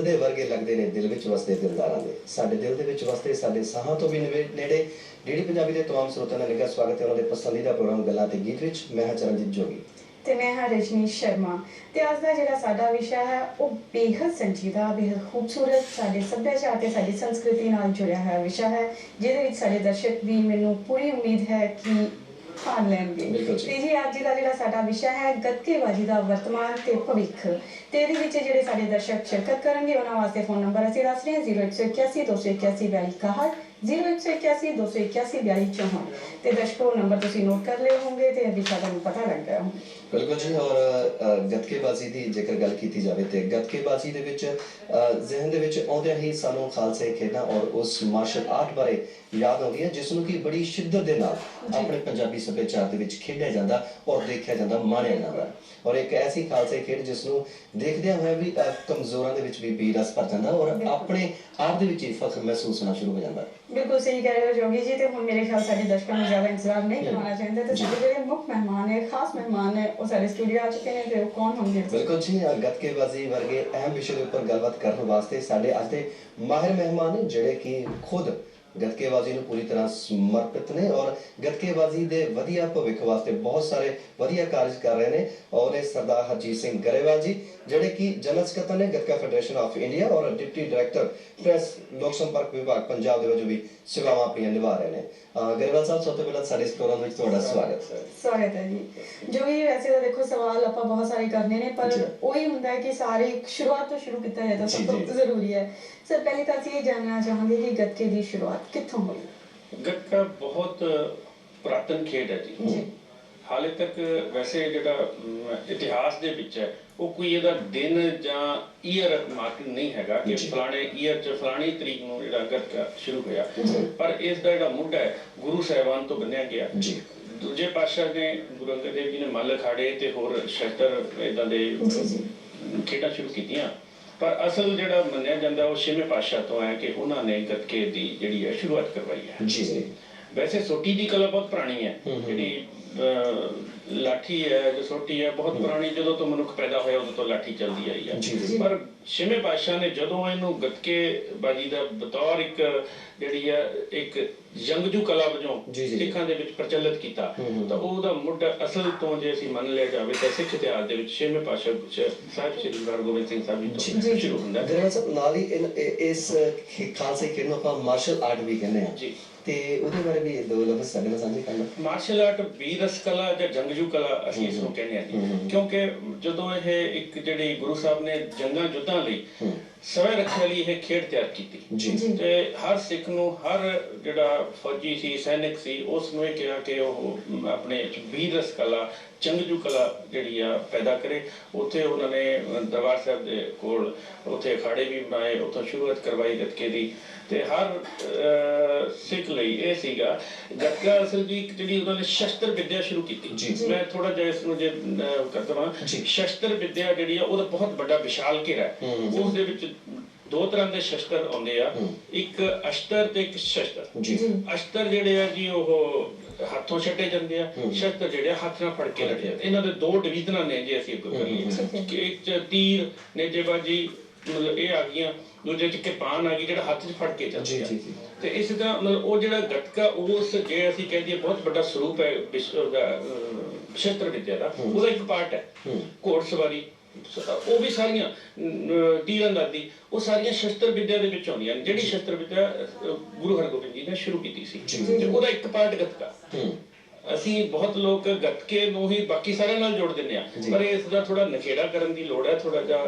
ਦਿਲ ਦੇ ਵਰਗੇ ਲੱਗਦੇ ਨੇ ਦਿਲ ਵਿੱਚ ਵਸਦੇ ਦਿਲਦਾਰਾਂ ਦੇ। ਸਾਡੇ ਦਿਲ ਦੇ ਵਿੱਚ ਵਸਦੇ ਸਾਡੇ ਸਾਹਾਂ ਤੋਂ ਵੀ ਨੇੜੇ- ਨੇੜੇ ਪੰਜਾਬੀ ਦੇ ਤਮਾਮ ਸਰੋਤਿਆਂ ਦਾ ਨਿੱਘਾ ਸਵਾਗਤ ਹੈ ਉਹਨਾਂ ਦੇ ਪਸੰਦੀਦਾ ਪ੍ਰੋਗਰਾਮ ਗੱਲਾਂ ਤੇ ਗੀਤ ਵਿੱਚ। ਮੈਂ ਹਾਂ ਚਰਨਜੀਤ ਜੋਗੀ। ਤੇ ਮੈਂ ਹਾਂ ਰਜਨੀ ਸ਼ਰਮਾ। ਤੇ ਅੱਜ ਦਾ ਜਿਹੜਾ ਸਾਡਾ ਵਿਸ਼ਾ ਹੈ, ਉਹ ਬੇਹੱਦ ਸੰਜੀਦਾ, ਬੇਹੱਦ ਖੂਬਸੂਰਤ, ਸਾਡੇ ਸੱਭਿਆਚਾਰ ਤੇ ਸਾਡੀ ਸੰਸਕ੍ਰਿਤੀ ਨਾਲ ਜੁੜਿਆ ਹੋਇਆ ਵਿਸ਼ਾ ਹੈ, ਜਿਹਦੇ ਵਿੱਚ ਸਾਡੇ ਦਰਸ਼ਕ ਵੀ ਮੈਨੂੰ ਪੂਰੀ ਉਮੀਦ ਹੈ ਕਿ ਭਾਗ ਲੈਣਗੇ। ਬਿਲਕੁਲ ਜੀ। ਤੇ ਜੀ ਅੱਜ ਦਾ ਜਿਹੜਾ ਸਾਡਾ ਵਿਸ਼ਾ ਹੈ ਗੱਤਕੇਬਾਜ਼ੀ ਦਾ ਵਰਤਮਾਨ ਤੇ ਭਵਿੱਖ। ਤੇ ਇਹਦੇ ਵਿੱਚ ਜਿਹੜੇ ਸਾਡੇ ਦਰਸ਼ਕ ਸ਼ਿਰਕਤ ਕਰਨਗੇ ਉਹਨਾਂ ਵਾਸਤੇ ਫੋਨ ਨੰਬਰ ਅਸੀਂ ਦੱਸ ਰਹੇ ਹਾਂ 0181 281 4261 0181 281 4264 ਤੇ ਦਰਸ਼ਕੋ ਨੰਬਰ ਤੁਸੀਂ ਨੋਟ ਕਰ ਲਏ ਹੋਵੋਗੇ ਤੇ ਵਿਸ਼ਾ ਤੁਹਾਨੂੰ ਪਤਾ ਲੱਗ ਗਿਆ ਹੋਊ ਬਿਲਕੁਲ ਜੀ ਔਰ ਗੱਤਕੇਬਾਜ਼ੀ ਦੀ ਜੇਕਰ ਗੱਲ ਕੀਤੀ ਜਾਵੇ ਤੇ ਗੱਤਕੇਬਾਜ਼ੀ ਦੇ ਵਿੱਚ ਜ਼ਿਹਨ ਦੇ ਵਿੱਚ ਆਉਂਦਿਆਂ ਹੀ ਸਾਨੂੰ ਖਾਲਸੇ ਖੇਡਾਂ ਔਰ ਉਸ ਮਾਰਸ਼ਲ ਆਰਟ ਬਾਰੇ ਯਾਦ ਆਉਂਦੀ ਹੈ ਜਿਸ ਨੂੰ ਕਿ ਬੜੀ ਸ਼ਿੱਦਤ ਦੇ ਨਾਲ ਆਪਣੇ ਪੰਜਾਬੀ ਸੱਭਿਆਚਾਰ ਦੇ ਵਿੱਚ ਖੇਡਿਆ ਜਾਂਦਾ ਔਰ ਦੇਖਿਆ ਜਾਂਦਾ ਮਾਣਿਆ ਜਾਂਦਾ ਔਰ ਇੱਕ ਐਸੀ ਖਾਲਸੇ ਖੇਡ ਜਿਸ ਨੂੰ ਦੇਖਦਿਆਂ ਹੋਇਆ ਵੀ ਕਮਜ਼ੋਰਾਂ ਦੇ ਵਿੱਚ ਵੀ ਬੀਰਸ ਭਰ ਜਾਂਦਾ ਔਰ। ਆਪਣੇ ਆਪ ਦੇ ਵਿੱਚ ਫਖਰ ਮਹਿਸੂਸ ਹੋਣਾ ਸ਼ੁਰੂ ਹੋ ਜਾਂਦਾ ਬਿਲਕੁਲ ਸਹੀ ਕਹਿ ਰਹੇ ਹੋ ਜੋਗੀ ਜੀ ਤੇ ਹੁਣ ਮੇਰੇ ਖਿਆਲ ਸਾਡੇ ਦਰਸ਼ਕਾਂ ਨੂੰ ਜ਼ਿਆਦਾ ਇੰਤਜ਼ਾਰ ਨਹੀਂ ਕਰਵਾਉਣਾ ਚਾਹੀਦਾ ਤੇ ਸਾਡੇ ਜਿਹੜੇ ਮੁੱਖ ਮਹਿਮਾਨ ਨੇ ਖਾਸ ਮਹਿਮਾਨ ਨੇ ਉਹ ਸਾਡੇ ਸਟੂਡੀਓ ਆ ਚੁੱਕੇ ਨੇ ਤੇ ਉਹ ਕੌਣ ਹੋਣਗੇ ਬਿਲਕੁਲ ਜੀ ਅ, ਗੱਤਕੇਬਾਜ਼ੀ ਵਰਗੇ ਅਹਿਮ ਵਿਸ਼ੇ ਦੇ ਉੱਪਰ ਗੱਲਬਾਤ ਕਰਨ ਵਾਸਤੇ ਸਾਡੇ ਅੱਜ ਦੇ ਮਾਹਿਰ ਮਹਿਮਾਨ ਨੇ ਜਿਹੜੇ ਕਿ ਖੁਦ ਗੱਤਕੇਬਾਜ਼ੀ ਨੂੰ ਪੂਰੀ ਤਰ੍ਹਾਂ ਸਮਰਪਿਤ ਨੇ ਔਰ ਗੱਤਕੇਬਾਜ਼ੀ ਦੇ ਵਧੀਆ ਭਵਿੱਖ ਵਾਸਤੇ ਬਹੁਤ ਸਾਰੇ ਵਧੀਆ ਕਾਰਜ ਕਰ ਰਹੇ ਨੇ ਔਰ ਇਹ ਸਰਦਾਰ ਹਰਜੀਤ ਸਿੰਘ ਗਰੇਵਾਲ ਜੀ ਜਿਹੜੇ ਕਿ ਜਨਰਲ ਸਕੱਤਰ ਨੇ ਗੱਤਕਾ ਫੈਡਰੇਸ਼ਨ ਆਫ ਇੰਡੀਆ ਔਰ ਡਿਪਟੀ ਡਾਇਰੈਕਟਰ ਪ੍ਰੈਸ ਲੋਕ ਸੰਪਰਕ ਵਿਭਾਗ ਪੰਜਾਬ ਦੇ ਵਜੋਂ ਵੀ ਸੇਵਾਵਾਂ ਆਪਣੀਆਂ ਨਿਭਾ ਰਹੇ ਨੇ ਗਰੇਵਾਲ ਸਾਹਿਬ ਸਭ ਤੋਂ ਪਹਿਲਾਂ ਸਾਡੇ ਇਸ ਪ੍ਰੋਗਰਾਮ ਵਿੱਚ ਤੁਹਾਡਾ ਸਵਾਗਤ ਹੈ ਸਵਾਗਤ ਹੈ ਜੀ ਜੋ ਵੀ ਵੈਸੇ ਤਾਂ ਦੇਖੋ ਸਵਾਲ ਆਪਾਂ ਬਹੁਤ ਸਾਰੇ ਕਰਨੇ ਨੇ ਪਰ। ਉਹੀ ਹੁੰਦਾ ਹੈ ਕਿ ਸਾਰੇ ਸ਼ੁਰੂਆਤ ਤੋਂ ਸ਼ੁਰੂ ਕੀਤਾ ਜਾਏ ਤਾਂ ਸਭ ਤੋਂ। ਜ਼ਰੂਰੀ ਹੈ ਸਰ ਪਹਿਲੇ ਤਾਂ ਅਸੀਂ ਇਹ ਜਾਣਨਾ ਚਾਹਾਂਗੇ ਕਿ ਗੱਤਕੇ ਦੀ ਸ਼ੁਰੂਆਤ ਕਿੱਥੋਂ ਹੋਈ? ਗੱਤਕਾ ਬਹੁਤ ਪੁਰਾਤਨ ਖੇਡ ਹੈ ਜੀ। ਹਾਲੇ ਤੱਕ ਵੈਸੇ ਜਿਹੜਾ ਇਤਿਹਾਸ ਦੇ ਵਿੱਚ ਹੈ ਉਹ ਕੋਈ ਇਹਦਾ ਦਿਨ ਜਾਂ ਈਅਰ ਮਾਰਕ ਨਹੀਂ ਹੈਗਾ ਕਿ। ਫਲਾਣੇ ਈਅਰ ਚ ਫਲਾਣੀ ਤਰੀਕ ਨੂੰ ਜਿਹੜਾ ਗੱਤਕਾ ਸ਼ੁਰੂ ਹੋਇਆ। ਪਰ ਇਸ ਦਾ ਜਿਹੜਾ ਮੁੱਢ ਹੈ ਗੁਰੂ ਸਾਹਿਬਾਨ ਤੋਂ ਬੰਨਿਆ ਗਿਆ। ਜੀ। ਦੂਜੇ ਪਾਤਸ਼ਾਹ ਨੇ ਗੁਰੂ ਅੰਗਦ ਦੇਵ ਜੀ ਨੇ ਮੱਲ ਅਖਾੜੇ ਤੇ ਹੋਰ ਸ਼ਸਤਰ ਇਦਾਂ ਦੇ। ਖੇਡਾਂ ਸ਼ੁਰੂ ਕੀਤੀਆਂ। ਪਰ ਅਸਲ ਜਿਹੜਾ ਮੰਨਿਆ ਜਾਂਦਾ ਉਹ ਛੇਵੇਂ ਪਾਤਸ਼ਾਹ ਤੋਂ ਹੈ ਕਿ ਉਹਨਾਂ ਨੇ ਗੱਤਕੇ ਦੀ ਜਿਹੜੀ ਹੈ ਸ਼ੁਰੂਆਤ ਕਰਵਾਈ ਹੈ। ਜੀ। ਵੈਸੇ ਸੋਟੀ ਦੀ ਕਲਾ ਬਹੁਤ ਪੁਰਾਣੀ ਹੈ। ਜਿਹੜੀ ਲਾਠੀ ਹੈ ਜੋ ਹੈ ਬਹੁਤ ਪੁਰਾਣੀ ਜਦੋਂ ਤੋਂ ਮਨੁੱਖ ਪੈਦਾ ਹੋਇਆ ਉਦੋਂ ਤੋਂ ਲਾਠੀ ਚੱਲਦੀ ਆਈ ਹੈ। ਪਰ ਛੇਵੇਂ ਪਾਤਸ਼ਾਹ ਨੇ ਜਦੋਂ ਇਹਨੂੰ ਗੱਤਕੇ ਬਾਜੀ ਦਾ ਬਤੌਰ ਇੱਕ ਜਿਹੜੀ ਹੈ ਇੱਕ ਜੰਗਜੂ ਕਲਾ ਵਜੋਂ। ਸਿੱਖਾਂ ਦੇ ਵਿੱਚ ਪ੍ਰਚਲਿਤ ਕੀਤਾ। ਤਾਂ ਉਹਦਾ ਮੁੱਢ ਅਸਲ ਤੋਂ ਜੇ ਅਸੀਂ ਮੰਨ ਲਿਆ ਜਾਵੇ ਤਾਂ ਸਿੱਖ ਇਤਿਹਾਸ ਦੇ ਵਿੱਚ ਛੇਵੇਂ ਪਾਤਸ਼ਾਹ ਵਿੱਚ ਸਾਹਿਬ ਸ੍ਰੀ ਗੁਰੂ ਹਰਗੋਬਿੰਦ ਸਿੰਘ ਸਾਹਿਬ ਜੀ। ਤੋਂ ਸ਼ੁਰੂ ਹੁੰਦਾ ਹੈ ਸਾਹਿਬ ਨਾਲ ਹੀ ਇਸ ਖਾਲਸੇ ਖੇਡ ਨੂੰ ਆਪਾਂ ਮਾਰਸ਼ਲ ਆਰਟ ਵੀ ਕਹਿੰਦੇ ਆ ਜੀ ਤੇ ਉਹਦੇ ਬਾਰੇ ਵੀ ਦੋ ਲਫ਼ਜ਼ ਸਾਡੇ ਨਾਲ ਸਾਂਝੇ ਕਰਨਾ ਮਾਰਸ਼ਲ ਆਰਟ ਵੀਰਸ ਕਲਾ ਜਾਂ ਜੰਗਜੂ ਕਲਾ ਅਸੀਂ ਇਸ ਨੂੰ ਕਹਿੰਦੇ ਹਾਂ ਕਿਉਂਕਿ ਜਦੋਂ ਇਹ ਇੱਕ ਜਿਹੜੀ ਗੁਰੂ ਸਾਹਿਬ ਨੇ ਜੰਗਾਂ ਜੁੱਧਾਂ ਲਈ। ਸਵੈ ਰੱਖਿਆ ਲਈ ਇਹ ਖੇਡ ਤਿਆਰ ਕੀਤੀ। ਤੇ ਹਰ ਸਿੱਖ ਨੂੰ ਹਰ ਜਿਹੜਾ ਫੌਜੀ ਸੀ ਸੈਨਿਕ ਸੀ ਉਸ ਨੂੰ ਇਹ ਕਿਹਾ ਕਿ ਉਹ ਆਪਣੇ ਵੀਰਸ ਕਲਾ ਜੰਗਜੂ ਕਲਾ ਜਿਹੜੀ ਆ ਪੈਦਾ ਕਰੇ ਉੱਥੇ ਉਹਨਾਂ ਨੇ ਦਰਬਾਰ ਸਾਹਿਬ ਦੇ ਕੋਲ ਉੱਥੇ ਅਖਾੜੇ ਵੀ ਬਣਾਏ ਉੱਥੋਂ ਸ਼ੁਰੂਆਤ ਕਰਵਾਈ ਗੱਤਕੇ ਦੀ ਤੇ ਹਰ ਸਿੱਖ ਲਈ ਇਹ ਸੀਗਾ ਗੱਤਕਾ ਅਸਲ ਦੀ ਜਿਹੜੀ ਉਹਨਾਂ ਨੇ ਸ਼ਸਤਰ ਵਿਦਿਆ ਸ਼ੁਰੂ ਕੀਤੀ। ਮੈਂ ਥੋੜਾ ਜਿਹਾ ਇਸ ਨੂੰ ਜੇ ਅਹ, ਕਰ ਦਵਾਂ ਜੀ। ਸ਼ਸਤਰ ਵਿਦਿਆ ਜਿਹੜੀ ਆ ਉਹਦਾ ਬਹੁਤ ਵੱਡਾ ਵਿਸ਼ਾਲ ਘੇਰਾ ਹੈ। ਉਸ ਦੇ ਵਿੱਚ ਦੋ ਤਰ੍ਹਾਂ ਦੇ ਸ਼ਸਤਰ ਆਉਂਦੇ ਆ। ਇੱਕ ਅਸ਼ਤਰ ਤੇ ਇੱਕ ਸ਼ਸਤਰ ਜੀ। ਅਸ਼ਤਰ ਜਿਹੜੇ ਆ ਜੀ ਉਹ ਹੱਥੋਂ ਛੱਡੇ ਜਾਂਦੇ ਆ। ਸ਼ਸਤਰ ਜਿਹੜੇ ਹੱਥ ਨਾਲ ਫੜ ਕੇ ਲੜਦੇ ਆ। ਇਹਨਾਂ ਦੇ ਦੋ ਡਿਵੀਜ਼ਨਾਂ ਨੇ ਜੇ ਅਸੀਂ ਅੱਗੇ ਕਰੀਏ। ਕਿ ਇੱਕ ਚ ਤੀਰ ਨੇਜੇਬਾਜੀ ਮਤਲਬ ਇਹ ਆ ਗਈਆਂ। ਦੂਜੇ ਚ ਕਿਰਪਾਨ ਆ ਗਈ ਜਿਹੜਾ ਹੱਥ 'ਚ ਫੜ ਕੇ ਚੱਲਦੇ ਆ ਤੇ ਇਸ ਤਰ੍ਹਾਂ ਮਤਲਬ ਉਹ ਜਿਹੜਾ ਗੱਤਕਾ ਉਸ ਜੇ ਅਸੀਂ ਕਹਿ ਦਈਏ ਬਹੁਤ ਵੱਡਾ ਸਰੂਪ ਹੈ ਵਿਸ਼ਵ ਦਾ ਸ਼ਸਤਰ ਵਿਦਿਆ ਦਾ। ਉਹਦਾ ਇੱਕ ਪਾਰਟ ਹੈ। ਹੂੰ। ਘੋੜਸਵਾਰੀ ਸ- ਉਹ ਵੀ ਸਾਰੀਆਂ ਅਮ, ਤੀਰਅੰਦਾਜ਼ੀ ਉਹ ਸਾਰੀਆਂ ਸ਼ਸਤਰ ਵਿਦਿਆ ਦੇ ਵਿੱਚ ਆਉਂਦੀਆਂ ਨੇ ਜਿਹੜੀ ਸ਼ਸਤਰ ਵਿਦਿਆ ਗੁਰੂ ਹਰਗੋਬਿੰਦ ਜੀ ਨੇ ਸ਼ੁਰੂ ਕੀਤੀ ਸੀ। ਤੇ ਉਹਦਾ ਇੱਕ ਪਾਰਟ ਗੱਤਕਾ ਅਸੀਂ ਬਹੁਤ ਲੋਕ ਗੱਤਕੇ ਨੂੰ ਹੀ ਬਾਕੀ ਸਾਰਿਆਂ ਨਾਲ ਜੋੜ ਦਿੰਦੇ ਆ। ਪਰ ਇਸ ਦਾ ਥੋੜਾ ਨਖੇੜਾ ਕਰਨ ਦੀ ਲੋੜ ਹੈ ਥੋੜਾ ਜਿਹਾ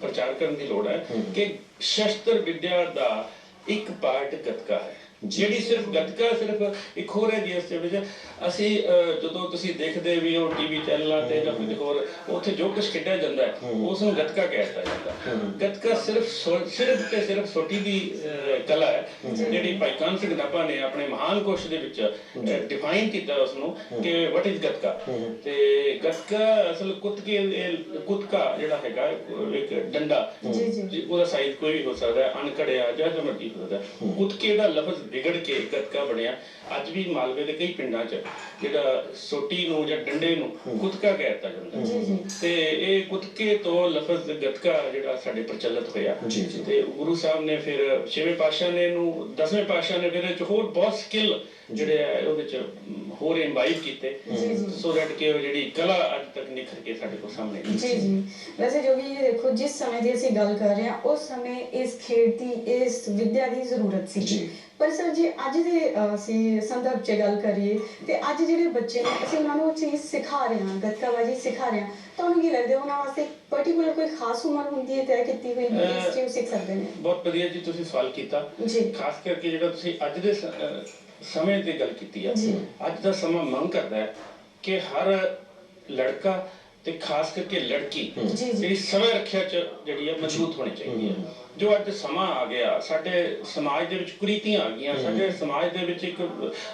ਪ੍ਰਚਾਰ ਕਰਨ ਦੀ ਲੋੜ ਹੈ। ਕਿ ਸ਼ਸਤਰ ਵਿਦਿਆ ਦਾ ਇੱਕ ਪਾਰਟ ਗੱਤਕਾ ਹੈ। ਜਿਹੜੀ ਸਿਰਫ ਗੱਤਕਾ ਸਿਰਫ ਇੱਕ ਹੋਰ ਹੈ ਜੀ ਇਸ ਦੇ ਵਿੱਚ ਅਸੀਂ ਜਦੋਂ ਤੁਸੀਂ ਦੇਖਦੇ ਵੀ ਹੋ ਟੀਵੀ ਚੈਨਲਾਂ ਤੇ ਜਾਂ ਕਿਤੇ ਹੋਰ ਉੱਥੇ ਜੋ ਕੁਝ ਖੇਡਿਆ ਜਾਂਦਾ ਹੈ। ਉਸ ਨੂੰ ਗੱਤਕਾ ਕਹਿ ਦਿੱਤਾ ਜਾਂਦਾ। ਗੱਤਕਾ ਸਿਰਫ ਸਿਰਫ ਤੇ ਸਿਰਫ ਛੋਟੀ ਦੀ ਕਲਾ ਹੈ ਜਿਹੜੀ ਭਾਈ ਕਾਨ ਸਿੰਘ ਨਾਭਾ ਨੇ ਆਪਣੇ ਮਹਾਨ ਕੋਸ਼ ਦੇ ਵਿੱਚ ਡਿਫਾਈਨ ਕੀਤਾ ਉਸ ਨੂੰ ਕਿ ਵਾਟ ਇਜ਼ ਗੱਤਕਾ। ਤੇ ਗੱਤਕਾ ਅਸਲ ਕੁੱਤਕੇ ਕੁੱਤਕਾ ਜਿਹੜਾ ਹੈਗਾ ਉਹ ਇੱਕ ਡੰਡਾ। ਜੀ ਉਹਦਾ ਸਾਈਜ਼ ਕੋਈ ਵੀ ਹੋ ਸਕਦਾ ਹੈ ਅਣਕੜਿਆ ਜਾਂ ਜੋ ਮਰਜ਼ੀ ਹੋ ਸਕਦਾ। ਕੁੱਤਕੇ ਦਾ ਲਫ਼ਜ਼ ਵਿਗੜ ਕੇ ਗੱਤਕਾ ਬਣਿਆ। ਅੱਜ ਵੀ ਮਾਲਵੇ ਦੇ ਕਈ ਪਿੰਡਾਂ 'ਚ ਜਿਹੜਾ ਸੋਟੀ ਨੂੰ ਜਾਂ ਡੰਡੇ ਨੂੰ ਕੁੱਤਕਾ ਕਹਿ ਦਿੱਤਾ ਜਾਂਦਾ। ਜੀ ਜੀ। ਤੇ ਇਹ ਕੁੱਤਕੇ ਤੋਂ ਲਫ਼ਜ਼ ਗੱਤਕਾ ਜਿਹੜਾ ਸਾਡੇ ਪ੍ਰਚਲਿਤ ਹੋਇਆ। ਤੇ ਗੁਰੂ ਸਾਹਿਬ ਨੇ ਫਿਰ ਛੇਵੇਂ ਪਾਤਸ਼ਾਹ ਨੇ ਇਹਨੂੰ ਦਸਵੇਂ ਪਾਤਸ਼ਾਹ ਨੇ ਫਿਰ ਇਹ 'ਚ ਹੋਰ ਬਹੁਤ ਸਕਿੱਲ ਜਿਹੜੇ ਆ ਉਹਦੇ ਚ ਹੋਰ ਇਨਵਾਈਟ ਕੀਤੇ। ਸੋ ਦੈਟ ਕਿ ਉਹ ਜਿਹੜੀ ਕਲਾ ਅੱਜ ਤੱਕ ਨਿਖਰ ਕੇ ਸਾਡੇ ਕੋਲ ਸਾਹਮਣੇ। ਜੀ ਜੀ। ਵੈਸੇ ਜੋ ਵੀ ਇਹ ਦੇਖੋ ਜਿਸ ਸਮੇਂ ਦੀ ਅਸੀਂ ਗੱਲ ਕਰ ਰਹੇ ਹਾਂ ਉਸ ਸਮੇਂ ਇਸ ਖੇਡ ਦੀ ਇਸ ਵਿਦਿਆ ਦੀ ਜ਼ਰੂਰਤ ਸੀ। ਜੀ। ਪਰ ਸਰ ਜੇ ਅੱਜ ਦੇ ਅਸੀਂ ਸੰਦਰਭ 'ਚ ਗੱਲ ਕਰੀਏ ਤੇ ਅੱਜ ਜਿਹੜੇ ਬੱਚੇ ਨੇ ਅਸੀਂ ਉਹਨਾਂ ਨੂੰ ਉਹ ਚੀਜ਼ ਸਿਖਾ ਰਹੇ ਹਾਂ ਗੱਤਕਾਬਾਜੀ ਸਿਖਾ ਰਹੇ ਹਾਂ। ਤੁਹਾਨੂੰ ਕੀ ਲੱਗਦਾ ਉਹਨਾਂ ਵਾਸਤੇ ਪਾਰਟਿਕੂਲਰ ਕੋਈ ਖਾਸ ਉਮਰ ਹੁੰਦੀ ਹੈ ਤੈਅ ਕੀਤੀ ਹੋਈ ਚੀਜ਼ ਸਿੱਖ ਸਕਦੇ ਨੇ? ਬਹੁਤ ਵਧੀਆ ਜੀ ਤੁਸੀਂ ਸਵਾਲ ਕੀਤਾ। ਜੀ। ਖਾਸ ਕਰਕੇ ਜਿਹੜਾ ਤੁਸੀਂ ਅੱਜ ਦੇ ਸਮੇਂ ਤੇ ਗੱਲ ਕੀਤੀ ਆ। ਅੱਜ ਦਾ ਸਮਾਂ ਮੰਗ ਕਰਦਾ ਹੈ ਕਿ ਹਰ ਲੜਕਾ ਤੇ ਖਾਸ ਕਰਕੇ ਲੜਕੀ। ਜਿਹੜੀ ਸਮੇਂ ਰੱਖਿਆ ਚ ਜਿਹੜੀ ਹੈ ਮਜ਼ਬੂਤ ਹੋਣੀ ਚਾਹੀਦੀ ਹੈ ਜੋ ਅੱਜ ਸਮਾਂ ਆ ਗਿਆ ਸਾਡੇ ਸਮਾਜ ਦੇ ਵਿੱਚ ਕੁਰੀਤੀਆਂ ਆ ਗਈਆਂ ਸਾਡੇ ਸਮਾਜ ਦੇ ਵਿੱਚ ਇੱਕ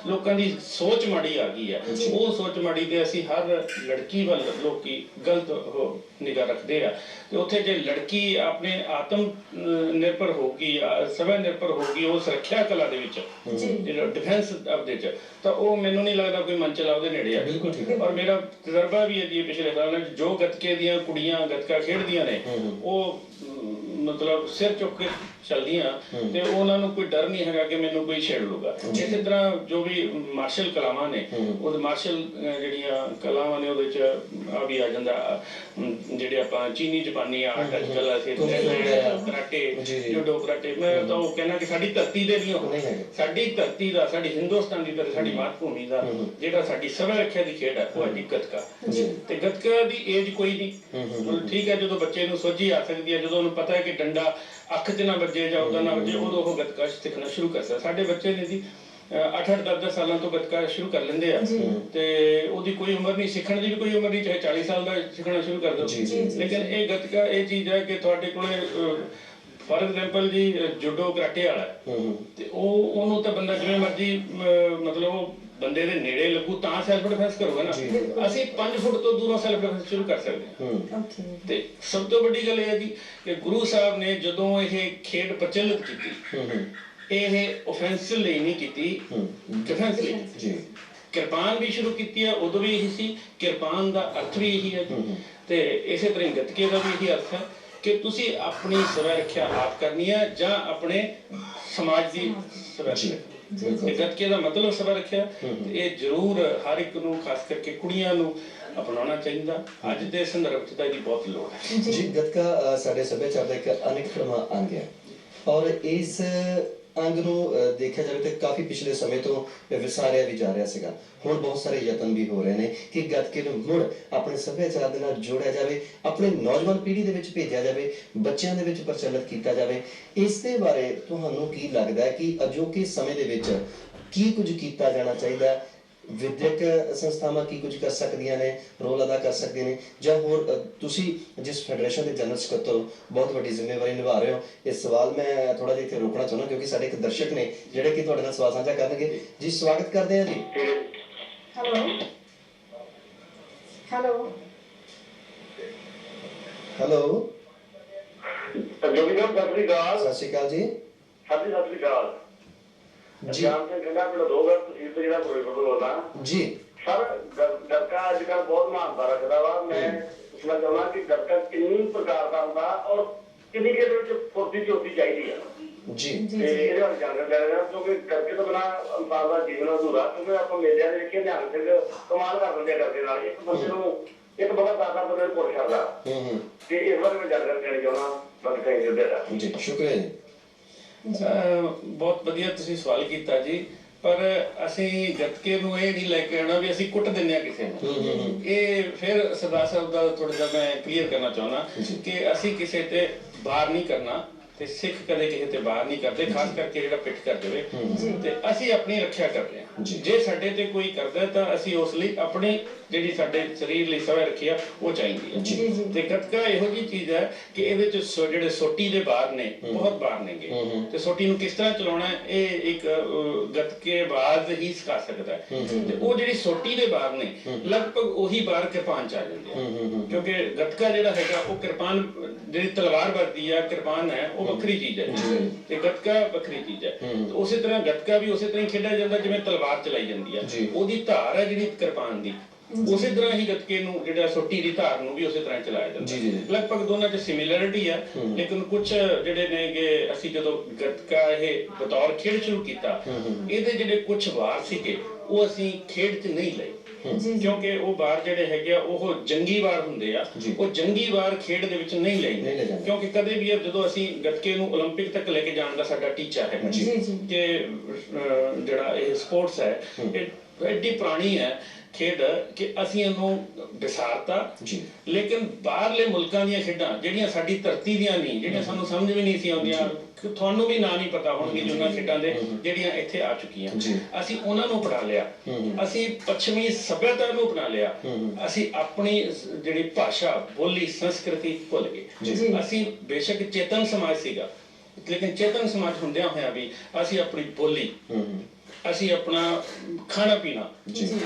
ਲੋਕਾਂ ਦੀ ਸੋਚ ਮਾੜੀ ਆ ਗਈ ਹੈ। ਉਹ ਸੋਚ ਮਾੜੀ ਦੇ ਅਸੀਂ ਹਰ ਲੜਕੀ ਵੱਲ ਲੋਕੀ ਗਲਤ ਨਿਗਾਹ ਰੱਖਦੇ ਆ। ਤੇ ਉੱਥੇ ਜੇ ਲੜਕੀ ਆਪਣੇ ਆਤਮ ਨਿਰਭਰ ਹੋਊਗੀ ਸਵੈ ਨਿਰਭਰ ਹੋਊਗੀ ਉਹ ਸੁਰੱਖਿਆ ਕਲਾ ਦੇ ਵਿੱਚ ਜੀ। ਜਿਹੜਾ ਡਿਫੈਂਸ ਆਪਦੇ ਚ ਤਾਂ ਉਹ ਮੈਨੂੰ ਨਹੀਂ ਲੱਗਦਾ ਕੋਈ ਮੰਚਲਾ ਉਹਦੇ ਨੇੜੇ ਆ। ਬਿਲਕੁਲ ਠੀਕ। ਔਰ ਮੇਰਾ ਤਜਰਬਾ ਵੀ ਹੈ ਜੀ ਪਿਛਲੇ ਸਾਲਾਂ 'ਚ ਜੋ ਗੱਤਕੇ ਦੀਆਂ ਕੁੜੀਆਂ ਗੱਤਕਾ ਖੇਡਦੀਆਂ ਨੇ ਉਹ ਮਤਲਬ ਸਿਰ ਚੁੱਕ ਕੇ ਚੱਲਦੀਆਂ ਤੇ ਉਹਨਾਂ ਨੂੰ ਕੋਈ ਡਰ ਨਹੀਂ ਹੈਗਾ ਕਿ ਮੈਨੂੰ ਕੋਈ ਛੇੜ ਲੂਗਾ ਇਸੇ ਤਰ੍ਹਾਂ ਜੋ ਵੀ ਮਾਰਸ਼ਲ ਕਲਾਵਾਂ ਨੇ ਉਹਦੇ ਮਾਰਸ਼ਲ ਜਿਹੜੀਆਂ ਕਲਾਵਾਂ ਨੇ ਉਹਦੇ ਚ ਆ ਵੀ ਆ ਜਾਂਦਾ। ਜਿਹੜੇ ਆਪਾਂ ਚੀਨੀ ਜਾਪਾਨੀ ਆਰਟ ਅੱਜ ਕੱਲ੍ਹ ਅਸੀਂ। ਕਰਾਟੇ ਜੀ, ਜੀ। ਜੂਡੋ ਕਰਾਟੇ ਮੈਂ ਤਾਂ ਉਹ ਕਹਿਣਾ ਕਿ ਸਾਡੀ ਧਰਤੀ ਦੇ ਨਹੀਂ ਉਹ ਨਹੀਂ ਹੈਗੇ। ਸਾਡੀ ਧਰਤੀ ਦਾ ਸਾਡੀ ਹਿੰਦੁਸਤਾਨ ਦੀ ਧਰਤੀ ਸਾਡੀ ਮਾਤ ਭੂਮੀ ਦਾ ਜਿਹੜਾ ਸਾਡੀ ਸਵੈ ਰੱਖਿਆ ਦੀ ਖੇਡ ਹੈ ਉਹ ਹੈ ਜੀ ਗੱਤਕਾ। ਜੀ। ਤੇ ਗੱਤਕਾ ਦੀ ਏਜ ਕੋਈ ਨਹੀਂ। ਮਤਲਬ ਠੀਕ ਹੈ ਜਦੋਂ ਬੱਚੇ ਨੂੰ ਸੋਝੀ ਆ ਸਕਦੀ ਹੈ ਜਦੋਂ ਉਹਨੂੰ ਪਤਾ ਹੈ ਕਿ ਡੰਡਾ ਅੱਖ 'ਚ ਨਾ ਵੱਜੇ ਜਾਂ ਉਹਦਾ ਨਾ ਵੱਜੇ ਉਦੋਂ ਉਹ ਗੱਤਕਾ ਸਿੱਖਣਾ ਸ਼ੁਰੂ ਕਰ ਸਕਦਾ। ਸਾਡੇ ਬੱਚੇ ਨੇ ਜੀ 8-8 10 ਸਾਲਾਂ ਤੋਂ ਗੱਤਕਾ ਸ਼ੁਰੂ ਕਰ ਲੈਂਦੇ ਆ। ਜੀ। ਤੇ ਉਹਦੀ ਕੋਈ ਉਮਰ ਨਹੀਂ ਸਿੱਖਣ ਦੀ ਵੀ ਕੋਈ ਉਮਰ ਨਹੀਂ ਚਾਹੇ 40 ਸਾਲ ਦਾ ਸਿੱਖਣਾ ਸ਼ੁਰੂ ਕਰ ਦਿਓ ਜੀ, ਜੀ, ਜੀ। ਲੇਕਿਨ ਇਹ ਗੱਤਕਾ ਇਹ ਚੀਜ਼ ਹੈ ਕਿ ਤੁਹਾਡੇ ਕੋਲੇ ਫਾਰ ਐਗਜ਼ਾਮਪਲ ਜੀ ਜੁਡੋ ਕਰਾਟੇ ਵਾਲਾ ਹੈ। ਤੇ ਉਹ ਉਹਨੂੰ ਤਾਂ ਬੰਦਾ ਜਿਵੇਂ ਮਰਜ਼ੀ ਮਤਲਬ ਉਹ ਬੰਦੇ ਦੇ ਨੇੜੇ ਲੱਗੂ ਤਾਂ ਸੈਲਫ ਡਿਫੈਂਸ ਕਰੂਗਾ ਨਾ। ਜੀ। ਅਸੀਂ 5 ਫੁੱਟ ਤੋਂ ਦੂਰੋਂ ਸੈਲਫ ਡਿਫੈਂਸ ਸ਼ੁਰੂ ਕਰ ਸਕਦੇ ਹਾਂ। ਹੂੰ। ਓਕੇ। ਤੇ ਸਭ ਤੋਂ ਵੱਡੀ ਗੱਲ ਇਹ ਹੈ ਜੀ ਕਿ ਗੁਰੂ ਸਾਹਿਬ ਨੇ ਜਦੋਂ ਇਹ ਖੇਡ ਪ੍ਰਚਲਿਤ ਕੀਤੀ ਇਹ ਆਫੈਂਸਿਵ ਲਈ ਨਹੀਂ ਕੀਤੀ ਡਿਫੈਂਸ ਲਈ ਕੀਤੀ। ਜੀ। ਕਿਰਪਾਨ ਵੀ ਸ਼ੁਰੂ ਕੀਤੀ ਹੈ ਉਦੋਂ ਵੀ ਇਹੀ ਸੀ। ਕਿਰਪਾਨ ਦਾ ਅਰਥ ਵੀ ਇਹੀ ਹੈ ਜੀ। ਤੇ ਇਸੇ ਤਰ੍ਹਾਂ ਹੀ ਗੱਤਕੇ ਦਾ ਵੀ ਇਹੀ ਅਰਥ ਹੈ। ਕਿ ਤੁਸੀਂ ਆਪਣੀ ਸਵੈ ਰੱਖਿਆ ਆਪ ਕਰਨੀ ਹੈ ਜਾਂ ਆਪਣੇ ਸਮਾਜ ਦੀ ਸਵੈ ਰੱਖਿਆ? ਗੱਤਕੇ ਦਾ ਮਤਲਬ ਸਵੈ ਰੱਖਿਆ ਤੇ ਇਹ ਜ਼ਰੂਰ ਹਰ ਇੱਕ ਨੂੰ ਖਾਸ ਕਰਕੇ ਕੁੜੀਆਂ ਨੂੰ ਅਪਣਾਉਣਾ ਚਾਹੀਦਾ। ਅੱਜ ਦੇ ਸੰਦਰਭ 'ਚ ਤਾਂ ਇਹਦੀ ਬਹੁਤ ਲੋੜ ਹੈ। ਜੀ। ਜੀ ਗੱਤਕਾ ਸਾਡੇ ਸੱਭਿਆਚਾਰ ਦਾ ਇੱਕ ਅਨਿਖੜਵਾਂ ਅੰਗ ਹੈ। ਔਰ ਇਸ ਅੰਗ ਨੂੰ ਦੇਖਿਆ ਜਾਵੇ ਤਾਂ ਕਾਫੀ ਪਿਛਲੇ ਸਮੇਂ ਤੋਂ ਵਿਸਾਰਿਆ ਵੀ ਜਾ ਰਿਹਾ ਸੀਗਾ। ਹੁਣ ਬਹੁਤ ਸਾਰੇ ਯਤਨ ਵੀ ਹੋ ਰਹੇ ਨੇ ਕਿ ਗੱਤਕੇ ਨੂੰ ਮੁੜ ਆਪਣੇ ਸੱਭਿਆਚਾਰ ਦੇ ਨਾਲ ਜੋੜਿਆ ਜਾਵੇ, ਆਪਣੇ ਨੌਜਵਾਨ ਪੀੜ੍ਹੀ ਦੇ ਵਿੱਚ ਭੇਜਿਆ ਜਾਵੇ, ਬੱਚਿਆਂ ਦੇ ਵਿੱਚ ਪ੍ਰਚਲਿਤ ਕੀਤਾ ਜਾਵੇ। ਇਸ ਦੇ ਬਾਰੇ ਤੁਹਾਨੂੰ ਕੀ ਲੱਗਦਾ ਹੈ ਕਿ ਅਜੋਕੇ ਸਮੇਂ ਦੇ ਵਿੱਚ ਕੀ ਕੁਝ ਕੀਤਾ ਜਾਣਾ ਚਾਹੀਦਾ ਹੈ? ਵਿਦਿਅਕ ਸੰਸਥਾਵਾਂ ਕੀ ਕੁਝ ਕਰ ਸਕਦੀਆਂ ਨੇ ਰੋਲ ਅਦਾ ਕਰ ਸਕਦੀਆਂ ਨੇ? ਜਾਂ ਹੋਰ ਤੁਸੀਂ ਜਿਸ ਫੈਡਰੇਸ਼ਨ ਦੇ ਜਨਰਲ ਸਕੱਤਰ ਹੋ, ਬਹੁਤ ਵੱਡੀ ਜ਼ਿੰਮੇਵਾਰੀ ਨਿਭਾ ਰਹੇ ਹੋ। ਇਹ ਸਵਾਲ ਮੈਂ ਥੋੜਾ ਜਿਹਾ ਇੱਥੇ ਰੋਕਣਾ ਚਾਹੁੰਦਾ ਕਿਉਂਕਿ ਸਾਡੇ ਇੱਕ ਦਰਸ਼ਕ ਨੇ ਜਿਹੜੇ ਕਿ ਤੁਹਾਡੇ ਨਾਲ ਸਵਾਲ ਸਾਂਝਾ ਕਰਨਗੇ। ਜੀ ਸਵਾਗਤ ਕਰਦੇ ਹਾਂ ਜੀ। Hello hello hello Sat Sri ਅਕਾਲ। ਸਤਿ ਸ਼੍ਰੀ ਅਕਾਲ ਜੀ। ਸਾਡੀ ਸਤਿ ਸ੍ਰੀ ਅਕਾਾਲ। ਜੀ। ਜਾਨ ਸਿੰਘ ਗੰਡਾ ਪਿੰਡ ਦੋਗਰ ਤਹਿਸੀਲ ਤੋਂ ਜਿਹੜਾ ਕੋਈ ਬੋਲਦਾ ਜੀ। ਸਰ ਦਰਕਾ ਅੱਜ ਕੱਲ ਬਹੁਤ ਮਹਾਨਤਾ ਰੱਖਦਾ ਵਾ। ਮੈਂ ਪੁੱਛਣਾ ਚਾਹੁੰਦਾ ਕਿ ਦਰਕਾ ਕਿੰਨੀ ਪ੍ਰਕਾਰ ਦਾ ਹੁੰਦਾ ਔਰ ਕਿੰਨੀ ਕੁ ਇਹਦੇ ਵਿੱਚ ਫੁਰਤੀ ਚੋਤੀ ਚਾਹੀਦੀ ਆ? ਜੀ। ਜੀ ਤੇ ਜੀ ਇਹਦੇ ਬਾਰੇ ਜਾਣਕਾਰੀ ਲੈ ਰਹੇ ਹਾਂ ਕਿਉਂਕਿ ਕਰਕੇ ਤੋਂ ਬਿਨਾ ਇਨਸਾਨ ਦਾ ਜੀਵਨ ਅਧੂਰਾ ਕਿਉਂਕਿ ਆਪਾਂ ਮੇਲਿਆਂ ਦੇ ਦੇਖੀਏ ਨਿਹੰਗ ਸਿੰਘ ਕਮਾਲ ਕਰ ਦਿੰਦੇ ਆ ਡਰਦੇ ਨਾਲ। ਇੱਕ ਬੰਦੇ ਨੂੰ ਇੱਕ ਬੜਾ ਦਾਦਾ ਬੰਦੇ ਨੂੰ ਪੁੱਛ ਸਕਦਾ। ਹੂੰ ਹੂੰ। ਤੇ ਇਸ ਬਾਰੇ ਮੈਂ ਜਾਣਕਾਰੀ ਲੈਣੀ ਚਾਹੁੰਦਾ ਬਸ ਕਹੀਂ ਜੁਦੇ ਦਾ ਜੀ ਸ਼ੁਕਰੀਆ ਜੀ। ਬਹੁਤ ਵਧੀਆ ਤੁਸੀਂ ਸਵਾਲ ਕੀਤਾ ਜੀ ਪਰ ਅਸੀਂ ਗੱਤਕੇ ਨੂੰ ਇਹ ਨਹੀਂ ਲੈ ਕੇ ਆਉਣਾ ਵੀ ਅਸੀਂ ਕੁੱਟ ਦਿੰਦੇ ਆ ਕਿਸੇ ਨੂੰ। ਇਹ ਫਿਰ ਸਰਦਾਰ ਸਾਹਿਬ ਦਾ ਥੋੜਾ ਜਿਹਾ ਮੈਂ ਕਲੀਅਰ ਕਰਨਾ ਚਾਹੁੰਦਾ। ਕਿ ਅਸੀਂ ਕਿਸੇ ਤੇ ਵਾਰ ਨਹੀਂ ਕਰਨਾ ਤੇ ਸਿੱਖ ਕਦੇ ਕਿਸੇ ਤੇ ਵਾਰ ਨਹੀਂ ਕਰਦੇ ਖਾਸ ਕਰਕੇ ਜਿਹੜਾ ਪਿੱਠ ਕਰ ਦੇਵੇ। ਤੇ ਅਸੀਂ ਆਪਣੀ ਰੱਖਿਆ ਕਰਦੇ ਹਾਂ ਜੀ। ਸਾਡੇ ਤੇ ਕੋਈ ਕਰਦਾ ਤਾਂ ਅਸੀਂ ਉਸ ਲਈ ਆਪਣੀ ਜਿਹੜੀ ਸਾਡੇ ਸਰੀਰ ਲਈ ਸਵੈ ਰੱਖਿਆ ਉਹ ਚਾਹੀਦੀ ਹੈ ਤੇ ਗੱਤਕਾ ਇਹੋ ਜੀ ਚੀਜ਼ ਹੈ ਕਿ ਇਹਦੇ ਚ ਜਿਹੜੇ ਸੋਟੀ ਦੇ ਬਾਰ ਨੇ ਬਹੁਤ ਬਾਰ ਨੇਗੇ। ਤੇ ਸੋਟੀ ਨੂੰ ਕਿਸ ਤਰ੍ਹਾਂ ਚਲਾਉਣਾ ਇਹ ਇੱਕ ਗੱਤਕੇ ਬਾਜ਼ ਹੀ ਸਿਖਾ ਸਕਦਾ ਹੈ। ਤੇ ਉਹ ਜਿਹੜੀ ਸੋਟੀ ਦੇ ਬਾਰ ਨੇ ਲਗਭਗ ਉਹੀ ਬਾਰ ਕਿਰਪਾਨ ਚ ਆ ਜਾਂਦੇ ਆ। ਕਿਉਂਕਿ ਗੱਤਕਾ ਜਿਹੜਾ ਹੈਗਾ ਉਹ ਕਿਰਪਾਨ ਜਿਹੜੀ ਤਲਵਾਰ ਵਰਦੀ ਆ ਕਿਰਪਾਨ ਹੈ ਉਹ ਵੱਖਰੀ ਚੀਜ਼ ਹੈ। ਤੇ ਗੱਤਕਾ ਵੱਖਰੀ ਚੀਜ਼ ਹੈ। ਉਸੇ ਤਰ੍ਹਾਂ ਗੱਤਕਾ ਵੀ ਉਸੇ ਤਰ੍ਹਾਂ ਖੇਡਿਆ ਜਾਂਦਾ ਜਿਵੇਂ ਤਲਵਾਰ ਚਲਾਈ ਜਾਂਦੀ ਜੀ। ਉਹਦੀ ਧਾਰ ਹੈ ਜਿਹੜੀ ਕਿਰਪਾਨ ਦੀ। ਉਸੇ ਤਰ੍ਹਾਂ ਹੀ ਗੱਤਕੇ ਨੂੰ ਜਿਹੜਾ ਸੋਟੀ ਦੀ ਧਾਰ ਨੂੰ ਵੀ ਉਸੇ ਤਰ੍ਹਾਂ ਹੀ ਚਲਾਇਆ ਜਾਂਦਾ ਜੀ, ਜੀ, ਜੀ। ਲਗਭਗ ਦੋਨਾਂ 'ਚ ਸਿਮਿਲਰਿਟੀ ਹੈ ਹੂੰ। ਲੇਕਿਨ ਕੁਝ ਜਿਹੜੇ ਨੇ ਕਿ ਅਸੀਂ ਜਦੋਂ ਗੱਤਕਾ ਇਹ ਬਤੌਰ ਖੇਡ ਸ਼ੁਰੂ ਕੀਤਾ ਹੂੰ, ਹੂੰ। ਇਹਦੇ ਜਿਹੜੇ ਕੁਝ ਵਾਰ ਸੀਗੇ ਉਹ ਅਸੀਂ ਖੇਡ 'ਚ ਨਹੀਂ ਲਏ ਜੀ ਜੀ ਕਿਉਂਕਿ ਉਹ ਵਾਰ ਜਿਹੜੇ ਹੈਗੇ ਆ ਉਹ ਜੰਗੀ ਵਾਰ ਹੁੰਦੇ ਆ ਜੀ। ਉਹ ਜੰਗੀ ਵਾਰ ਖੇਡ ਦੇ ਵਿੱਚ ਨਹੀਂ ਨਹੀਂ ਲੈ ਲਈਦੇ ਜਾਂਦੇ। ਕਿਉਂਕਿ ਕਦੇ ਵੀ ਇਹ ਜਦੋਂ ਅਸੀਂ ਗੱਤਕੇ ਨੂੰ 올림픽 ਤੱਕ ਲੈ ਕੇ ਜਾਣ ਦਾ ਸਾਡਾ ਟੀਚਾ ਹੈ ਜੀ ਜੀ ਕਿ ਅਹ, ਜਿਹੜਾ ਇਹ ਸਪੋਰਟਸ ਹੈ ਇਹ ਐਡੀ ਪੁਰਾਣੀ ਹੈ ਖੇਡ ਕਿ ਅਸੀਂ ਇਹਨੂੰ ਵਿਸਾਰਤਾ ਜੀ। ਲੇਕਿਨ ਬਾਹਰਲੇ ਮੁਲਕਾਂ ਦੀਆਂ ਖੇਡਾਂ ਜਿਹੜੀਆਂ ਸਾਡੀ ਧਰਤੀ ਦੀਆਂ ਨਹੀਂ ਜਿਹੜੀਆਂ ਸਾਨੂੰ ਸਮਝ ਵੀ ਨਹੀਂ ਸੀ ਆਉਂਦੀਆਂ ਕਿ ਤੁਹਾਨੂੰ ਵੀ ਨਾਂ ਨਹੀਂ ਪਤਾ ਹੋਣਗੇ ਜਿਨ੍ਹਾਂ ਖੇਡਾਂ ਦੇ ਜਿਹੜੀਆਂ ਇੱਥੇ ਆ ਚੁੱਕੀਆਂ। ਅਸੀਂ ਉਹਨਾਂ ਨੂੰ ਅਪਣਾ ਲਿਆ। ਅਸੀਂ ਪੱਛਮੀ ਸਭਿਅਤਾ ਨੂੰ ਅਪਣਾ ਲਿਆ। ਅਸੀਂ ਆਪਣੀ ਜਿਹੜੀ ਭਾਸ਼ਾ ਬੋਲੀ ਸੰਸਕ੍ਰਿਤੀ ਭੁੱਲ ਗਏ। ਅਸੀਂ ਬੇਸ਼ੱਕ ਚੇਤਨ ਸਮਾਜ ਸੀਗਾ। ਲੇਕਿਨ ਚੇਤਨ ਸਮਾਜ ਹੁੰਦਿਆਂ ਹੋਇਆਂ ਵੀ ਅਸੀਂ ਆਪਣੀ ਬੋਲੀ ਅਸੀਂ ਆਪਣਾ ਖਾਣਾ ਪੀਣਾ।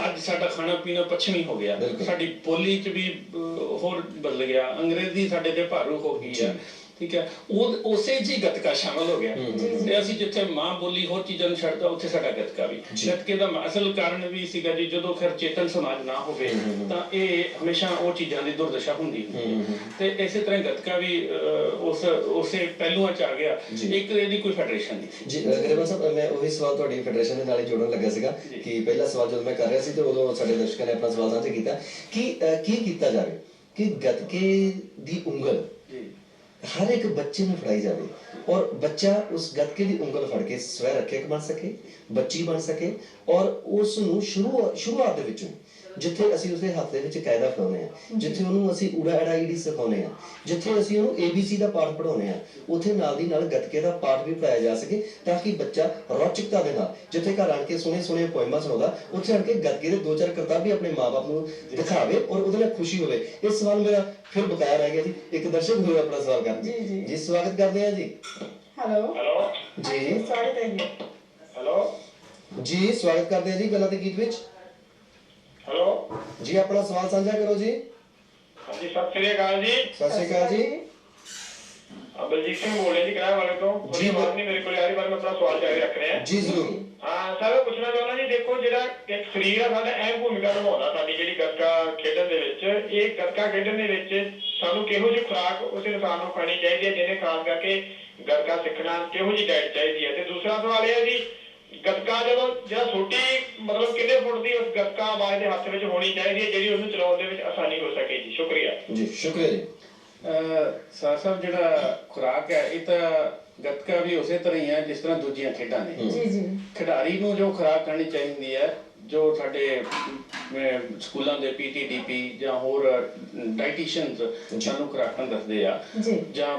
ਅੱਜ ਸਾਡਾ ਖਾਣਾ ਪੀਣਾ ਪੱਛਮੀ ਹੋ ਗਿਆ। ਸਾਡੀ ਬੋਲੀ ਚ ਵੀ ਅਹ, ਹੋਰ ਬਦਲ ਗਿਆ। ਅੰਗਰੇਜ਼ੀ ਸਾਡੇ ਤੇ ਭਾਰੂ ਹੋ ਗਈ ਹੈ। ਠੀਕ ਹੈ ਉਹ ਉਸੇ ਜੀ ਗੱਤਕਾ ਸ਼ਾਮਲ ਹੋ ਗਿਆ। ਤੇ ਅਸੀਂ ਜਿੱਥੇ ਮਾਂ ਬੋਲੀ ਹੋਰ ਚੀਜ਼ਾਂ ਨੂੰ ਛੱਡਦਾ ਉੱਥੇ ਸਾਡਾ ਗੱਤਕਾ ਵੀ। ਗੱਤਕੇ ਦਾ ਅਸਲ ਕਾਰਨ ਵੀ ਸੀਗਾ ਜੀ ਜਦੋਂ ਖੈਰ ਚੇਤਨ ਸਮਾਜ ਨਾ ਹੋਵੇ ਤਾਂ ਇਹ ਹਮੇਸ਼ਾ ਉਹ ਚੀਜ਼ਾਂ ਦੀ ਦੁਰਦਸ਼ਾ ਹੁੰਦੀ ਤੇ ਇਸੇ ਤਰ੍ਹਾਂ ਗੱਤਕਾ ਵੀ ਉਸ ਉਸੇ ਪਹਿਲੂਆਂ ਚ ਆ ਗਿਆ। ਇੱਕ ਇਹਦੀ ਕੋਈ ਫੈਡਰੇਸ਼ਨ ਨਹੀਂ ਸੀ। ਜੀ ਅ, ਗਰੇਵਾਲ ਸਾਹਿਬ ਮੈਂ ਉਹੀ ਸਵਾਲ ਤੁਹਾਡੀ ਫੈਡਰੇਸ਼ਨ ਦੇ ਨਾਲ ਹੀ ਜੋੜਨ ਲੱਗਾ ਸੀਗਾ। ਕਿ ਪਹਿਲਾ ਸਵਾਲ ਜਦੋਂ ਮੈਂ ਕਰ ਰਿਹਾ ਸੀ ਤੇ ਉਦੋਂ ਸਾਡੇ ਦਰਸ਼ਕਾਂ ਨੇ ਆਪਣਾ ਸਵਾਲ ਸਾਂਝਾ ਕੀਤਾ ਕਿ ਕੀ ਕੀਤਾ ਜਾਵੇ ਕਿ ਗੱਤਕੇ ਦੀ ਉਂਗਲ ਹਰ ਇੱਕ ਬੱਚੇ ਨੂੰ ਫੜਾਈ ਜਾਵੇ ਔਰ ਬੱਚਾ ਉਸ ਗੱਤਕੇ ਦੀ ਉਂਗਲ ਫੜ ਕੇ ਸਵੈ ਰੱਖਿਅਕ ਬਣ ਸਕੇ ਬੱਚੀ ਬਣ ਸਕੇ ਔਰ ਉਸ ਨੂੰ ਸ਼ੁਰੂ ਸ਼ੁਰੂਆਤ ਦੇ ਵਿੱਚੋਂ ਜਿੱਥੇ ਅਸੀਂ ਉਸਦੇ ਹੱਥ ਦੇ ਵਿੱਚ ਕਾਇਦਾ ਫੜਾਉਂਦੇ ਆ ਜਿੱਥੇ ਉਹਨੂੰ ਅਸੀਂ ਊੜਾ ਐੜਾ ਈੜੀ ਸਿਖਾਉਂਦੇ ਆ ਜਿੱਥੇ ਅਸੀਂ ਉਹਨੂੰ ABC ਦਾ ਪਾਠ ਪੜਾਉਂਦੇ ਆ ਉੱਥੇ ਨਾਲ ਦੀ ਨਾਲ ਗੱਤਕੇ ਦਾ ਪਾਠ ਵੀ ਪੜਾਇਆ ਜਾ ਸਕੇ ਤਾਂ ਕਿ ਬੱਚਾ ਰੌਚਕਤਾ ਦੇ ਨਾਲ ਜਿੱਥੇ ਘਰ ਆਣ ਕੇ ਸੋਹਣੇ ਸੋਹਣੇ ਪੋਇਮਾਂ ਸੁਣਾਉਂਦਾ ਉੱਥੇ ਆਣ ਕੇ ਗੱਤਕੇ ਦੇ ਦੋ ਚਾਰ ਕਰਤੱਵ ਵੀ ਆਪਣੇ ਮਾਪੇ ਨੂੰ ਦਿਖਾਵੇ ਔਰ ਉਹਦੇ ਨਾਲ ਖੁਸ਼ੀ ਹੋਵੇ। ਇਹ ਸਵਾਲ ਮੇਰਾ ਫਿਰ ਬਕਾਇਆ ਰਹਿ ਗਿਆ ਜੀ ਇੱਕ ਦਰਸ਼ਕ ਹੋਏ ਆਪਣਾ ਸਵਾਲ ਕਰਨ। ਜੀ, ਜੀ। ਜੀ ਸਵਾਗਤ ਕਰਦੇ ਆ ਜੀ। ਹੈਲੋ। ਹੈਲੋ। ਜੀ। ਸਵਾਗਤ ਹੈ ਜੀ। ਹੈਲੋ। ਜੀ ਸਵਾਗਤ ਕਰਦੇ ਆ ਜੀ ਗੱਲਾਂ ਦੇ ਗੀਤ ਵਿੱਚ। ਜੀ ਆਪਣਾ ਸਵਾਲ ਸਾਂਝਾ ਕਰੋ ਜੀ ਹਾਂਜੀ ਸਤਿ ਸ੍ਰੀ ਅਕਾਲ ਜੀ ਸਤਿ ਸ਼੍ਰੀ ਅਕਾਲ ਜੀ ਬਲਜੀਤ ਸਿੰਘ ਬੋਲ ਰਿਹਾ ਜੀ ਕਿਰਾਏ ਵਾਲੇ ਤੋਂ ਜੀ, ਆਵਾਜ਼ ਨਹੀਂ ਮੇਰੇ ਕੋਲ ਆ ਰਹੀ ਪਰ ਮੈਂ ਆਪਣਾ ਸਵਾਲ ਜਾਰੀ ਰੱਖ ਰਿਹਾ ਜੀ ਜ਼ਰੂਰ ਹਾਂ ਸਰ ਮੈਂ ਪੁੱਛਣਾ ਚਾਹੁੰਦਾ ਜੀ ਦੇਖੋ ਜਿਹੜਾ ਇੱਕ ਸਰੀਰ ਆ ਸਾਡਾ ਅਹਿਮ ਭੂਮਿਕਾ ਨਿਭਾਉਂਦਾ ਸਾਡੀ ਜਿਹੜੀ ਗੱਤਕਾ ਖੇਡਣ ਦੇ ਵਿੱਚ ਇਹ ਗੱਤਕਾ ਖੇਡਣ ਦੇ ਵਿੱਚ ਸਾਨੂੰ ਕਿਹੋ ਜਿਹੀ ਖੁਰਾਕ ਉਸ ਇਨਸਾਨ ਨੂੰ ਖਾਣੀ ਚਾਹੀਦੀ ਹੈ ਜਿਹਨੇ ਖਾਸ ਕਰਕੇ ਗੱਤਕਾ ਸਿੱਖਣਾ ਕਿਹੋ ਜਿਹੀ ਡਾਈਟ ਚਾਹੀਦੀ ਹੈ ਤੇ ਦੂਸਰਾ ਸਵਾਲ ਇਹ ਹੈ ਜੀ ਗੱਤਕਾ ਜਦੋਂ ਜਿਹੜਾ ਛੋਟੀ ਮਤਲਬ ਕਿੰਨੇ ਫੁੱਟ ਦੀ ਉਸ ਗੱਤਕਾ ਆਵਾਜ਼ ਦੇ ਹੱਥ ਵਿੱਚ ਹੋਣੀ ਚਾਹੀਦੀ ਹੈ ਜਿਹੜੀ ਉਹਨੂੰ ਚਲਾਉਣ ਦੇ ਵਿੱਚ ਆਸਾਨੀ ਹੋ ਸਕੇ ਜੀ? ਸ਼ੁਕਰੀਆ। ਜੀ ਸ਼ੁਕਰੀਆ ਜੀ। ਸਾਹ ਸਾਹਿਬ ਜਿਹੜਾ ਖੁਰਾਕ ਹੈ ਇਹ ਤਾਂ ਗੱਤਕਾ ਵੀ ਉਸੇ ਤਰ੍ਹਾਂ ਹੀ ਹੈ ਜਿਸ ਤਰ੍ਹਾਂ ਦੂਜੀਆਂ ਖੇਡਾਂ ਨੇ। ਜੀ ਜੀ। ਖਿਡਾਰੀ ਨੂੰ ਜੋ ਖੁਰਾਕ ਕਰਨੀ ਚਾਹੀਦੀ ਹੈ ਜੋ ਸਾਡੇ ਸਕੂਲਾਂ ਦੇ ਪੀਟੀਡੀਪੀ ਜਾਂ ਹੋਰ ਡਾਈਟੀਸ਼ੀਅਨਸ ਸਾਨੂੰ ਖੁਰਾਕਾਂ ਦੱਸਦੇ ਆ ਜੀ। ਜਾਂ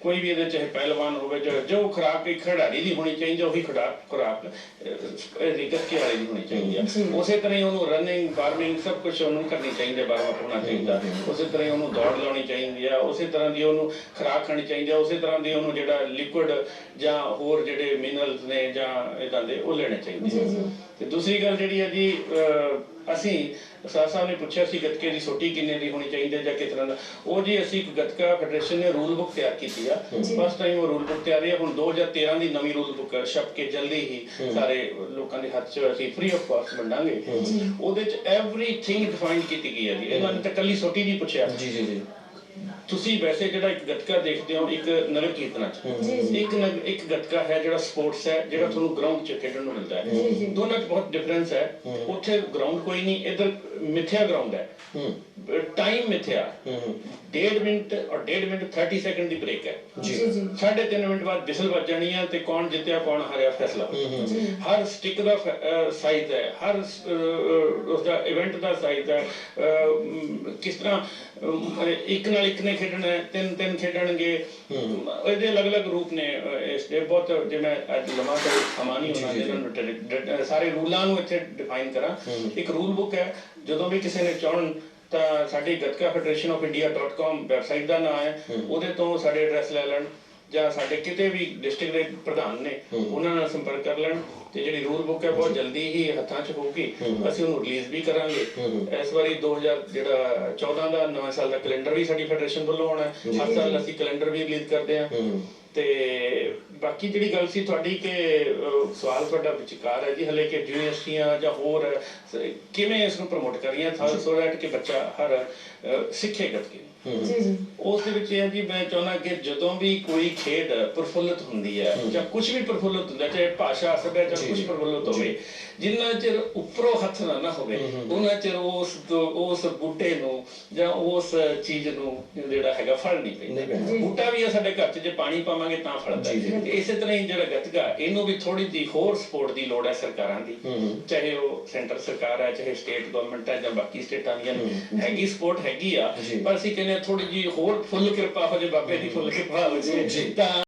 ਕੋਈ ਵੀ ਇਹਦੇ ਚਾਹੇ ਪਹਿਲਵਾਨ ਹੋਵੇ ਜੋ ਜੋ ਖੁਰਾਕ ਇੱਕ ਖਿਡਾਰੀ ਦੀ ਹੋਣੀ ਚਾਹੀਦੀ ਉਹੀ ਖੁਰਾਕ ਖੁਰਾਕ ਇਹ ਗੱਤਕੇ ਵਾਲੇ ਦੀ ਹੋਣੀ ਚਾਹੀਦੀ। ਹੈ ਉਸੇ ਤਰ੍ਹਾਂ ਹੀ ਉਹਨੂੰ ਰਨਿੰਗ ਫਾਰਮਿੰਗ ਸਭ ਕੁਝ ਉਹਨੂੰ ਕਰਨੀ ਚਾਹੀਦੀ ਹੈ ਬਾਰਵਾ ਹੋਣਾ ਚਾਹੀਦਾ ਉਸੇ ਤਰ੍ਹਾਂ ਹੀ ਉਹਨੂੰ ਦੌੜ ਲਾਉਣੀ ਚਾਹੀਦੀ ਹੈ ਉਸੇ ਤਰ੍ਹਾਂ ਦੀ ਉਹਨੂੰ ਖੁਰਾਕ ਖਾਣੀ ਚਾਹੀਦੀ ਹੈ ਉਸੇ ਤਰ੍ਹਾਂ ਦੀ ਉਹਨੂੰ ਜਿਹੜਾ ਲਿਕੁਇਡ ਜਾਂ ਹੋਰ ਜਿਹੜੇ ਮਿਨਰਲਸ ਨੇ ਜਾਂ ਇਦਾਂ ਦੇ ਉਹ ਲੈਣੇ ਚਾਹੀਦੇ। ਤੇ ਦੂਸਰੀ ਗੱਲ ਜਿਹੜੀ ਹੈ ਜੀ ਅਸੀਂ ਸਾਹ ਸਾਹਿਬ ਨੇ ਪੁੱਛਿਆ ਸੀ ਗੱਤਕੇ ਦੀ ਸੋਟੀ ਕਿੰਨੇ ਦੀ ਹੋਣੀ ਚਾਹੀਦੀ ਹੈ ਜਾਂ ਕਿਸ ਤਰ੍ਹਾਂ ਦਾ। ਉਹ ਜੀ ਅਸੀਂ ਇੱਕ ਗੱਤਕਾ ਫੈਡਰੇਸ਼ਨ ਨੇ ਰੂਲ ਬੁੱਕ ਤਿਆਰ ਕੀਤੀ ਆ। ਫਸਟ ਟਾਈਮ ਉਹ ਰੂਲ ਬੁੱਕ ਤਿਆਰ ਹੈ ਹੁਣ 2013 ਦੀ ਨਵੀਂ ਰੂਲ ਬੁੱਕ ਛਪ ਕੇ ਜਲਦੀ ਹੀ ਸਾਰੇ ਲੋਕਾਂ ਦੇ ਹੱਥ 'ਚ ਅਸੀਂ ਫ੍ਰੀ ਆਫ ਕਾਸਟ ਵੰਡਾਂਗੇ। ਉਹਦੇ 'ਚ ਐਵਰੀਥਿੰਗ ਡਿਫਾਈਨ ਕੀਤੀ ਗਈ ਹੈ ਜੀ। ਇਹਨਾਂ ਨੇ ਤਾਂ ਕੱਲੀ ਸੋਟੀ ਦੀ ਪੁੱਛਿਆ। ਜੀ ਜੀ ਜੀ। ਤੁਸੀਂ ਵੈਸੇ ਜਿਹੜਾ ਇੱਕ ਗੱਤਕਾ ਦੇਖਦੇ ਹੋ ਇੱਕ ਨਗਰ ਕੀਰਤਨਾਂ 'ਚ। ਇੱਕ ਇੱਕ ਗੱਤਕਾ ਹੈ ਜਿਹੜਾ ਸਪੋਰਟਸ ਹੈ ਜਿਹੜਾ ਤੁਹਾਨੂੰ ਗਰਾਊਂਡ 'ਚ ਖੇਡਣ ਨੂੰ ਮਿਲਦਾ। ਹੈ। ਦੋਨਾਂ 'ਚ ਬਹੁਤ ਡਿਫਰੈਂਸ ਹੈ। ਉੱਥੇ ਗਰਾਊਂਡ ਕੋਈ ਨਹੀਂ ਇਧਰ ਮਿੱਥਿਆ ਗਰਾਊਂਡ ਹੂੰ। ਟਾਈਮ ਮਿੱਥਿਆ ਹੂੰ ਡੇਢ ਮਿੰਟ ਔਰ ਡੇਢ ਮਿੰਟ 30 ਸੈਕਿੰਡ ਦੀ ਬ੍ਰੇਕ ਹੈ। ਜੀ। ਜੀ ਸਾਢੇ ਮਿੰਟ ਬਾਅਦ ਵਿਸਲ ਵੱਜ ਜਾਣੀ ਹੈ ਤੇ ਕੌਣ ਜਿੱਤਿਆ ਕੌਣ ਹਾਰਿਆ ਫੈਸਲਾ। ਜੀ। ਹਰ ਸਟਿਕ ਦਾ ਸਾਈਜ਼ ਹੈ। ਹਰ ਸ- ਅਹ, ਉਸਦਾ ਇਵੈਂਟ ਦਾ ਸਾਈਜ਼ ਹੈ। ਮ, ਕਿਸ ਤਰ੍ਹਾਂ ਇੱਕ ਨਾਲ ਇੱਕ ਨੇ ਖੇਡਣਾ ਹੈ ਤਿੰਨ ਤਿੰਨ ਖੇਡਣਗੇ। ਇਹਦੇ ਅਲੱਗ-ਅਲੱਗ ਰੂਪ ਨੇ ਇਸ ਦੇ। ਬਹੁਤ ਜਿਵੇਂ ਅੱਜ ਲਮਾ ਤੇ ਸਮਾਨੀ ਹੋਣਾ ਜੀ, ਜੀ, ਜੀ। ਜਿਹਨਾਂ ਨੂੰ ਡ- ਡ- ਡ- ਸਾਰੇ ਰੂਲਾਂ ਨੂੰ ਇੱਥੇ ਡਿਫਾਈਨ ਕਰਾਂ। ਇੱਕ ਰੂਲ ਬੁੱਕ ਹੈ ਜਦੋਂ ਵੀ ਕਿਸੇ ਨੇ ਚਾਹਣ ਤਾਂ ਸਾਡੀ gatka federation of India dot com website ਦਾ ਨਾਮ ਹੈ। ਉਹਦੇ ਤੋਂ ਸਾਡੇ ਐਡਰੈਸ ਲੈ ਲੈਣ ਜਾਂ ਸਾਡੇ ਕਿਤੇ ਵੀ ਡਿਸਟ੍ਰਿਕਟ ਦੇ ਪ੍ਰਧਾਨ ਨੇ ਉਹਨਾਂ ਨਾਲ ਸੰਪਰਕ ਕਰ ਲੈਣ ਤੇ ਜਿਹੜੀ ਰੂਲ ਬੁੱਕ ਹੈ ਬਹੁਤ ਜਲਦੀ ਹੀ ਹੱਥਾਂ 'ਚ ਹੋਊਗੀ। ਅਸੀਂ ਉਹਨੂੰ ਰਿਲੀਜ਼ ਵੀ ਕਰਾਂਗੇ। ਇਸ ਵਾਰੀ 2000 ਜਿਹੜਾ 14 ਦਾ ਨਵੇਂ ਸਾਲ ਦਾ ਕੈਲੰਡਰ ਵੀ ਸਾਡੀ ਫੈਡਰੇਸ਼ਨ ਵੱਲੋਂ ਆਉਣਾ ਹੈ। ਹਰ ਸਾਲ ਅਸੀਂ ਕੈਲੰਡਰ ਵੀ ਰਿਲੀਜ਼ ਕਰਦੇ ਹੂੰ। ਤੇ ਬਾਕੀ ਜਿਹੜੀ ਗੱਲ ਸੀ ਤੁਹਾਡੀ ਕਿ ਸਵਾਲ ਤੁਹਾਡਾ ਵਿਚਕਾਰ ਹੈ ਜੀ ਹਲੇ ਕਿ ਯੂਨੀਵਰਸਿਟੀਆਂ ਜਾਂ ਹੋਰ ਕਿਵੇਂ ਇਸ ਨੂੰ ਪ੍ਰਮੋਟ ਕਰ ਰਹੀਆਂ ਤਾਂ ਸੋ that ਕਿ ਬੱਚਾ ਹਰ ਸਿੱਖੇ ਗੱਤਕੇ। ਜੀ ਜੀ ਉਸ ਦੇ ਵਿੱਚ ਇਹ ਹੈ ਜੀ ਮੈਂ ਚਾਹੁੰਦਾ ਕਿ ਜਦੋਂ ਵੀ ਕੋਈ ਖੇਡ ਪ੍ਰਫੁੱਲਤ ਹੁੰਦੀ ਹੈ ਜਾਂ ਕੁਝ ਵੀ ਪ੍ਰਫੁੱਲਤ ਹੁੰਦਾ ਚਾਹੇ ਭਾਸ਼ਾ ਸੱਭਿਆਚਾਰ ਜੀ, ਕੁਝ। ਪ੍ਰਫੁੱਲਤ ਹੋਵੇ ਜਿੰਨਾ ਚਿਰ ਉੱਪਰੋਂ ਹੱਥ ਨਾ ਨਾ ਹੋਵੇ ਉਹਨਾਂ ਚਿਰ ਉਸ ਤੋਂ- ਉਸ ਬੂਟੇ ਨੂੰ ਜਾਂ ਉਸ ਚੀਜ਼ ਨੂੰ ਜਿਹੜਾ ਹੈਗਾ ਫਲ ਨਹੀਂ ਪੈਂਦਾ। ਬੂਟਾ ਵੀ ਆ ਸਾਡੇ ਘਰ 'ਚ ਜੇ ਪਾਣੀ ਪਾਵਾਂਗੇ ਤਾਂ ਫਲਦਾ। ਹੈ। ਇਸੇ ਤਰ੍ਹਾਂ ਹੀ ਜਿਹੜਾ ਗੱਤਕਾ ਇਹਨੂੰ ਵੀ ਥੋੜੀ ਦੀ ਹੋਰ ਸਪੋਰਟ ਦੀ ਲੋੜ ਹੈ ਸਰਕਾਰਾਂ ਦੀ ਚਾਹੇ ਉਹ ਸੈਂਟਰ ਸਰਕਾਰ ਹੈ ਚਾਹੇ ਸਟੇਟ ਗਵਰਨਮੈਂਟ ਹੈ ਜਾਂ ਬਾਕੀ ਸਟੇਟਾਂ ਦੀਆਂ। ਹੈਗੀ ਸਪੋਰਟ ਹੈਗੀ ਆ। ਪਰ ਅਸੀਂ ਕਹਿੰਦੇ ਥੋੜੀ ਜੀ ਹੋਰ ਫੁੱਲ ਕਿਰਪਾ ਹੋ ਜੇ ਬਾਬੇ ਦੀ ਫੁੱਲ ਕਿਰਪਾ ਹੋ ਜੀ। ਜੇ ਤਾਂ